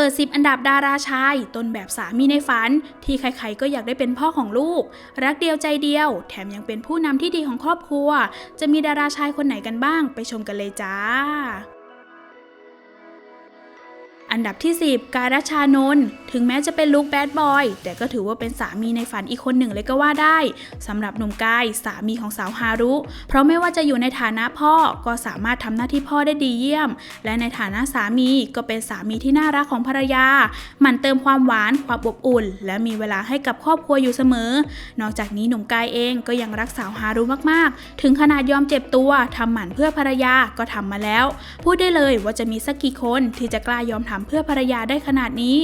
เปิด 10 อันดับดาราชาย ต้นแบบสามีในฝัน ที่ใครๆก็อยากได้เป็นพ่อของลูก รักเดียวใจเดียว แถมยังเป็นผู้นำที่ดีของครอบครัว จะมีดาราชายคนไหนกันบ้าง ไปชมกันเลยจ้า อันดับที่ 10 การชานนท์ถึงแม้จะเป็นลุคแบดบอย แต่ก็ถือว่าเป็นสามีในฝันอีกคนหนึ่งเลยก็ว่าได้สำหรับหนุ่มกายสามีของสาวฮารุ เพราะไม่ว่าจะอยู่ในฐานะพ่อก็สามารถทำหน้าที่พ่อได้ดีเยี่ยม และในฐานะสามีก็เป็นสามีที่น่ารักของภรรยา หมั่นเติมความหวานความอบอุ่น และมีเวลาให้กับครอบครัวอยู่เสมอ นอกจากนี้หนุ่มกายเองก็ยังรักสาวฮารุมากๆ ถึงขนาดยอมเจ็บตัวทำหมันเพื่อภรรยาก็ทำมาแล้ว พูดได้เลยว่าจะมีสักกี่คนที่จะกล้ายอมทำเพื่อภรรยาได้ขนาดนี้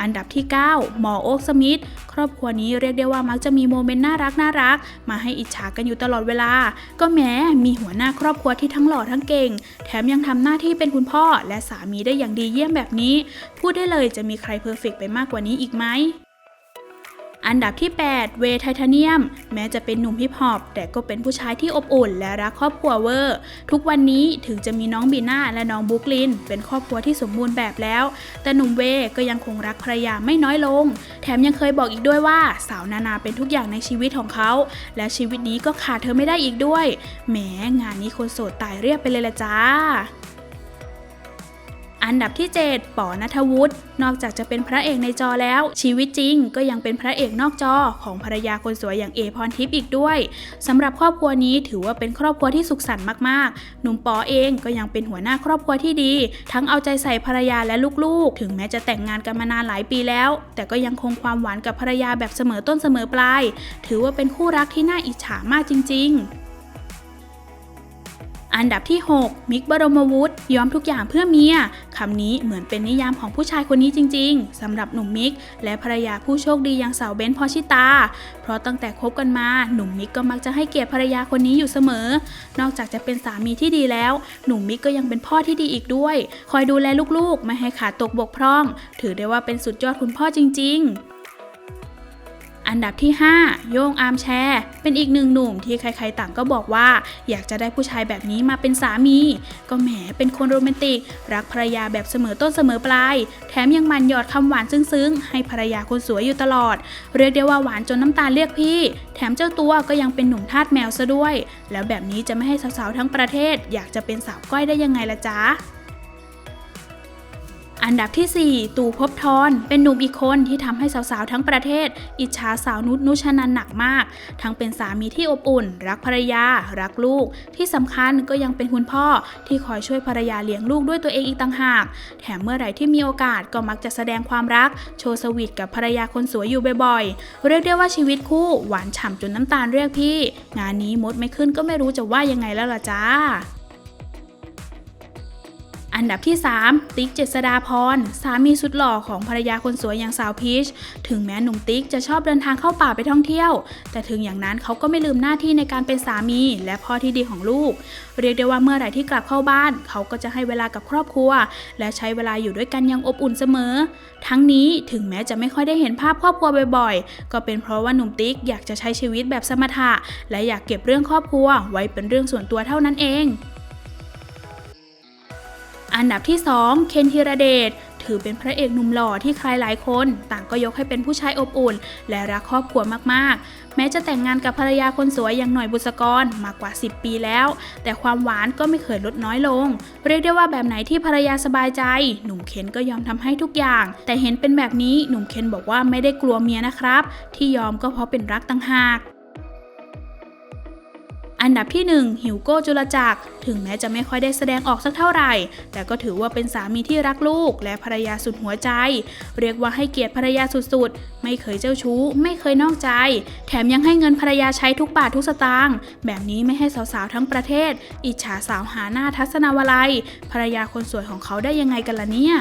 อันดับที่ 9 หมอโอ๊กสมิธครอบครัวนี้เรียกได้ว่ามักจะมีโมเมนต์น่ารักน่ารัก มาให้อิจฉากันอยู่ตลอดเวลา ก็แม้มีหัวหน้าครอบครัวที่ทั้งหล่อทั้งเก่ง แถมยังทำหน้าที่เป็นคุณพ่อและสามีได้อย่างดีเยี่ยมแบบนี้ พูดได้เลยจะมีใครเพอร์เฟกต์ไปมากกว่านี้อีกไหม อันดับที่ 8 เวย์ไทเทเนียม แม้จะเป็นหนุ่มฮิปฮอปแต่ก็เป็นผู้ชายที่อบอุ่น และรักครอบครัวเวอร์ ทุกวันนี้ถึงจะมีน้องบีน่าและน้องบุ๊กลิน เป็นครอบครัวที่สมบูรณ์แบบแล้ว แต่หนุ่มเวย์ก็ยังคงรักภรรยาไม่น้อยลง แถมยังเคยบอกอีกด้วยว่า สาวนานาเป็นทุกอย่างในชีวิตของเขา และชีวิตนี้ก็ขาดเธอไม่ได้อีกด้วยแหมงานนี้คนโสดตายเรียบไปเลยละจ้า อันดับที่ 7 ป๋อนัทวุฒินอกจากจะเป็นพระเอกในจอแล้ว ชีวิตจริงก็ยังเป็นพระเอกนอกจอของภรรยาคนสวยอย่างเอพรทิพย์อีกด้วยสำหรับครอบครัวนี้ถือว่าเป็นครอบครัวที่สุขสันต์มากๆ หนุ่มป๋อเองก็ยังเป็นหัวหน้าครอบครัวที่ดี ทั้งเอาใจใส่ภรรยาและลูกๆ ถึงแม้จะแต่งงานกันมานานหลายปีแล้ว แต่ก็ยังคงความหวานกับภรรยาแบบเสมอต้นเสมอปลาย ถือว่าเป็นคู่รักที่น่าอิจฉามากจริง ๆ อันดับที่ 6 มิกบรมวุฒิยอมทุกอย่างเพื่อเมียคำนี้เหมือนเป็นนิยามของผู้ชายคนนี้จริง ๆสำหรับหนุ่มมิก และภรรยาผู้โชคดีอย่างสาวเบนพอชิตา เพราะตั้งแต่คบกันมาหนุ่มมิกก็มักจะให้เกียรติภรรยาคนนี้อยู่เสมอ นอกจากจะเป็นสามีที่ดีแล้ว หนุ่มมิกก็ยังเป็นพ่อที่ดีอีกด้วย คอยดูแลลูกๆ ไม่ให้ขาดตกบกพร่อง ถือได้ว่าเป็นสุดยอดคุณพ่อจริง ๆ อันดับที่ 5 โยงอาร์มแชร์ เป็นอีกหนึ่งหนุ่มที่ใครๆต่างก็บอกว่า อยากจะได้ผู้ชายแบบนี้มาเป็นสามี ก็แหมเป็นคนโรแมนติก รักภรรยาแบบเสมอต้นเสมอปลาย แถมยังมันหยอดคำหวานซึ้งๆ ให้ภรรยาคนสวยอยู่ตลอด เรียกได้ว่าหวานจนน้ำตาเรียกพี่ แถมเจ้าตัวก็ยังเป็นหนุ่มทาสแมวซะด้วย แล้วแบบนี้จะไม่ให้สาวๆทั้งประเทศ อยากจะเป็นสาวก้อยได้ยังไงล่ะจ๊ะ อันดับที่ 4 ตู่ภพบทรเป็นหนุ่มอีกคนที่ทำให้สาวๆทั้งประเทศ อิจฉาสาวนุชนุชนันหนักมาก ทั้งเป็นสามีที่อบอุ่น รักภรรยา รักลูก ที่สำคัญก็ยังเป็นคุณพ่อที่คอยช่วยภรรยาเลี้ยงลูกด้วยตัวเองอีกต่างหาก แถมเมื่อไหร่ที่มีโอกาสก็มักจะแสดงความรัก โชว์สวีทกับภรรยาคนสวยอยู่บ่อยๆ เรียกได้ว่าชีวิตคู่หวานฉ่ำจนน้ำตาลเรียกพี่ งานนี้มดไม่ขึ้นก็ไม่รู้จะว่ายังไงแล้วล่ะจ้า อันดับที่ 3 ติ๊กเจษดาพร สามีสุดหล่อของภรรยาคนสวยอย่างสาวพีช ถึงแม้หนุ่มติ๊กจะชอบเดินทางเข้าป่าไปท่องเที่ยว แต่ถึงอย่างนั้นเขาก็ไม่ลืมหน้าที่ในการเป็นสามี และพ่อที่ดีของลูก เรียกได้ว่าเมื่อไหร่ที่กลับเข้าบ้าน เขาก็จะให้เวลากับครอบครัว และใช้เวลาอยู่ด้วยกันอยังอบอุ่นเสมอ ทั้งนี้ถึงแม้จะไม่ค่อยได้เห็นภาพครอบครัวบ่อยๆ ก็เป็นเพราะว่าหนุ่มติ๊กอยากจะใช้ชีวิตแบบสมถะ และอยากเก็บเรื่องครอบครัว ไว้เป็นเรื่องส่วนตัวเท่านั้นเอง อันดับที่ 2 เคนธีรเดชถือเป็นพระเอกหนุ่มหล่อที่ใครหลายคน ต่างก็ยกให้เป็นผู้ชายอบอุ่น และรักครอบครัวมากๆ แม้จะแต่งงานกับภรรยาคนสวยอย่างหน่อยบุษกรมากกว่า 10 ปีแล้ว แต่ความหวานก็ไม่เคยลดน้อยลง เรียกได้ว่าแบบไหนที่ภรรยาสบายใจ หนุ่มเคนก็ยอมทำให้ทุกอย่าง แต่เห็นเป็นแบบนี้หนุ่มเคนบอกว่าไม่ได้กลัวเมียนะครับ ที่ยอมก็เพราะเป็นรักต่างหาก อันดับที่1หิวโก้จุลจักร ถึงแม้จะไม่ค่อยได้แสดงออกสักเท่าไหร่ แต่ก็ถือว่าเป็นสามีที่รักลูก และภรรยาสุดหัวใจ เรียกว่าให้เกียรติภรรยาสุดๆ ไม่เคยเจ้าชู้ ไม่เคยนอกใจ แถมยังให้เงินภรรยาใช้ทุกบาททุกสตางค์ แบบนี้ไม่ให้สาวๆ ทั้งประเทศ อิจฉาสาวหาหน้าทัศนวลัย ภรรยาคนสวยของเขาได้ยังไงกันล่ะเนี่ย